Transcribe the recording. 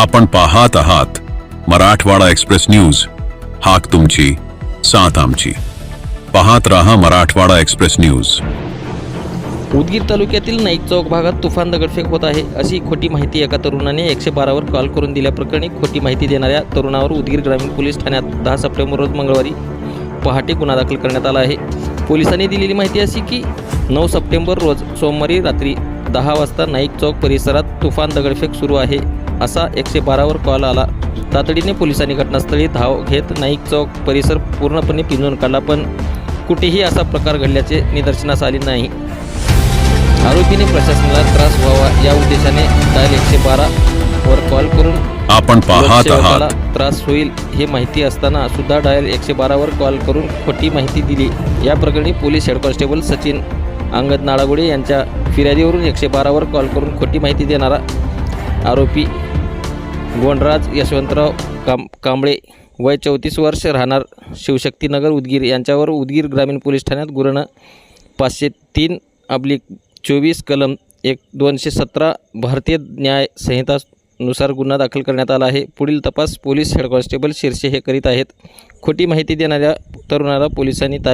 आपण पाहत आहात मराठवाडा एक्सप्रेस न्यूज. हाक तुमची साथ आमची. पाहत रहा मराठवाडा एक्सप्रेस न्यूज. उदगीर तालुक्यातील नाईक चौक भागात तुफान दगडफेक होत आहे अशी खोटी माहिती एका तरुणाने एकशे बारावर कॉल करून दिल्याप्रकरणी खोटी माहिती देणाऱ्या तरुणावर उदगीर ग्रामीण पोलीस ठाण्यात दहा सप्टेंबर रोज मंगळवारी पहाटे गुन्हा दाखल करण्यात आला आहे. पोलिसांनी दिलेली माहिती अशी की नऊ सप्टेंबर रोज सोमवारी रात्री दहा वाजता नाईक चौक परिसरात तुफान दगडफेक सुरू आहे. असा एकशे बारावर कॉल आला. तातडीने पोलिसांनी घटनास्थळी धाव घेत नाईक चौक परिसर पूर्णपणे पिंजून काढला पण कुठेही असा प्रकार घडल्याचे निदर्शनास आले नाही. आरोपीने प्रशासनाला त्रास व्हावा या उद्देशाने डायल एकशे बारा वर कॉल करून आपण पाहत त्रास होईल हे माहिती असताना सुद्धा डायल एकशे बारावर कॉल करून खोटी माहिती दिली. या प्रकरणी police head constable Sachin Angad Nalagude यांच्या फिर्यादीवरून एकशे बारावर कॉल करून खोटी माहिती देणारा आरोपी गोंडराज यशवंतराव काम कांबळे वय चौतीस वर्ष राहणार शिवशक्तीनगर उदगीर. यांच्यावर उदगीर ग्रामीण पोलीस ठाण्यात गुन्हा पाचशे तीन अब्लिक चोवीस कलम एक दोनशे सतरा भारतीय न्याय संहितानुसार गुन्हा दाखल करण्यात आला आहे. पुढील तपास पोलीस हेड कॉन्स्टेबल शिरसे हे करीत आहेत. खोटी माहिती देणाऱ्या तरुणाला पोलिसांनी ताब्यात